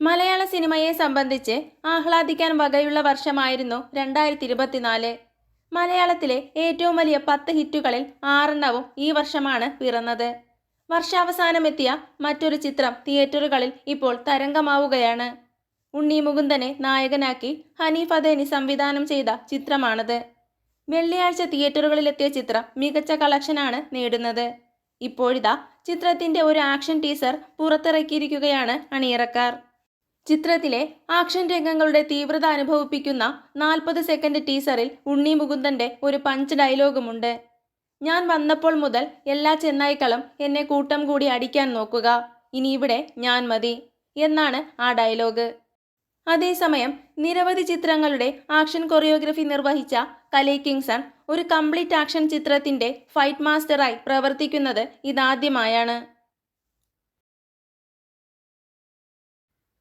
മലയാള സിനിമയെ സംബന്ധിച്ച് ആഹ്ലാദിക്കാൻ വകയുള്ള വർഷമായിരുന്നു രണ്ടായിരത്തി ഇരുപത്തിനാല് മലയാളത്തിലെ ഏറ്റവും വലിയ പത്ത് ഹിറ്റുകളിൽ ആറെണ്ണവും ഈ വർഷമാണ് പിറന്നത്. വർഷാവസാനമെത്തിയ മറ്റൊരു ചിത്രം തിയേറ്ററുകളിൽ ഇപ്പോൾ തരംഗമാവുകയാണ്. ഉണ്ണി മുകുന്ദനെ നായകനാക്കി ഹനീഫ് അദേനി സംവിധാനം ചെയ്ത ചിത്രമാണത്. വെള്ളിയാഴ്ച തിയേറ്ററുകളിലെത്തിയ ചിത്രം മികച്ച കളക്ഷനാണ് നേടുന്നത്. ഇപ്പോഴിതാ ചിത്രത്തിന്റെ ഒരു ആക്ഷൻ ടീസർ പുറത്തിറക്കിയിരിക്കുകയാണ് അണിയറക്കാർ. ചിത്രത്തിലെ ആക്ഷൻ രംഗങ്ങളുടെ തീവ്രത അനുഭവിപ്പിക്കുന്ന നാൽപ്പത് സെക്കൻഡ് ടീസറിൽ ഉണ്ണി മുകുന്ദന്റെ ഒരു പഞ്ച് ഡയലോഗുമുണ്ട്. ഞാൻ വന്നപ്പോൾ മുതൽ എല്ലാ ചെന്നായ്ക്കളും എന്നെ കൂട്ടം കൂടി അടിക്കാൻ നോക്കുക. ഇനി ഇവിടെ ഞാൻ മതി എന്നാണ് ആ ഡയലോഗ്. അതേസമയം നിരവധി ചിത്രങ്ങളുടെ ആക്ഷൻ കൊറിയോഗ്രഫി നിർവഹിച്ച കലൈ കിങ്സൺ ഒരു കംപ്ലീറ്റ് ആക്ഷൻ ചിത്രത്തിന്റെ ഫൈറ്റ് മാസ്റ്ററായി പ്രവർത്തിക്കുന്നത് ഇതാദ്യമായാണ്.